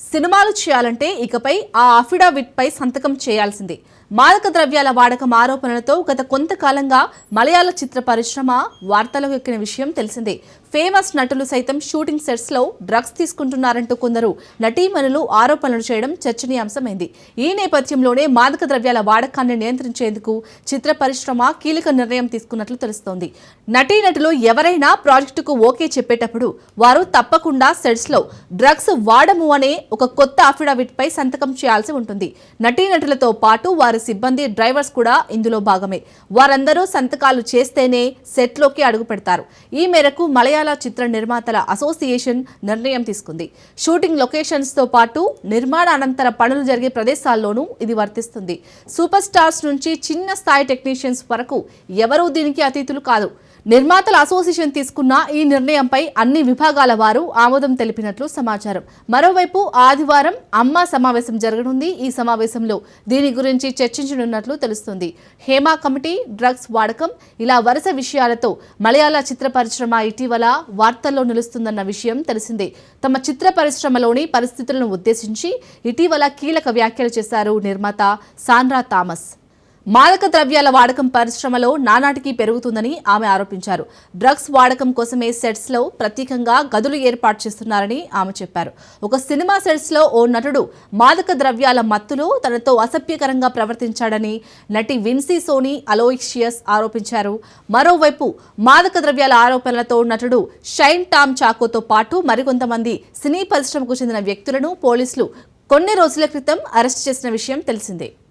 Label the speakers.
Speaker 1: సినిమాలు చేయాలంటే ఇకపై ఆ అఫిడావిట్పై సంతకం చేయాల్సిందే. మాదక ద్రవ్యాల వాడకం ఆరోపణలతో గత కొంతకాలంగా మలయాళ చిత్ర పరిశ్రమ వార్తలకు ఎక్కిన విషయం తెలిసిందే. ఫేమస్ నటులు సైతం షూటింగ్ సెట్స్లో డ్రగ్స్ తీసుకుంటున్నారంటూ కొందరు నటీమణులు ఆరోపణలు చేయడం చర్చనీయాంశమైంది. ఈ నేపథ్యంలోనే మాదక ద్రవ్యాల వాడకాన్ని నియంత్రించేందుకు చిత్ర పరిశ్రమ కీలక నిర్ణయం తీసుకున్నట్లు తెలుస్తోంది. నటీనటులు ఎవరైనా ప్రాజెక్టుకు ఓకే చెప్పేటప్పుడు వారు తప్పకుండా సెట్స్లో డ్రగ్స్ వాడము అనే ఒక కొత్త అఫిడవిట్పై సంతకం చేయాల్సి ఉంటుంది. నటీనటులతో పాటు వారి సిబ్బంది డ్రైవర్స్ కూడా ఇందులో భాగమే. వారందరూ సంతకాలు చేస్తేనే సెట్లోకి అడుగు పెడతారు. ఈ మేరకు మలయాళ చిత్ర నిర్మాతల అసోసియేషన్ నిర్ణయం తీసుకుంది. షూటింగ్ లొకేషన్స్తో పాటు నిర్మాణ అనంతర పనులు జరిగే ప్రదేశాల్లోనూ ఇది వర్తిస్తుంది. సూపర్ స్టార్స్ నుంచి చిన్న స్థాయి టెక్నీషియన్స్ వరకు ఎవరూ దీనికి అతీతులు కాదు. నిర్మాతల అసోసియేషన్ తీసుకున్న ఈ నిర్ణయంపై అన్ని విభాగాల వారు ఆమోదం తెలిపినట్లు సమాచారం. మరోవైపు ఆదివారం అమ్మ సమావేశం జరగనుంది. ఈ సమావేశంలో దీని గురించి చర్చించనున్నట్లు తెలుస్తుంది. హేమా కమిటీ డ్రగ్స్ వాడకం ఇలా వరుస విషయాలతో మలయాళ చిత్ర పరిశ్రమ ఇటీవల వార్తల్లో నిలుస్తుందన్న విషయం తెలిసిందే. తమ చిత్ర పరిశ్రమలోని పరిస్థితులను ఉద్దేశించి ఇటీవల కీలక వ్యాఖ్యలు చేశారు నిర్మాత సాన్రా థామస్. మాదక ద్రవ్యాల వాడకం పరిశ్రమలో నానాటికి పెరుగుతుందని ఆమె ఆరోపించారు. డ్రగ్స్ వాడకం కోసమే సెట్స్లో ప్రత్యేకంగా గదులు ఏర్పాటు చేస్తున్నారని ఆమె చెప్పారు. ఒక సినిమా సెట్స్లో ఓ నటుడు మాదక ద్రవ్యాల మత్తులో తనతో అసభ్యకరంగా ప్రవర్తించాడని నటి విన్సీ సోనీ అలోయిషియస్ ఆరోపించారు. మరోవైపు మాదక ద్రవ్యాల ఆరోపణలతో నటుడు షైన్ టామ్ చాకోతో పాటు మరికొంతమంది సినీ పరిశ్రమకు చెందిన వ్యక్తులను పోలీసులు కొన్ని రోజుల క్రితం అరెస్ట్ చేసిన విషయం తెలిసిందే.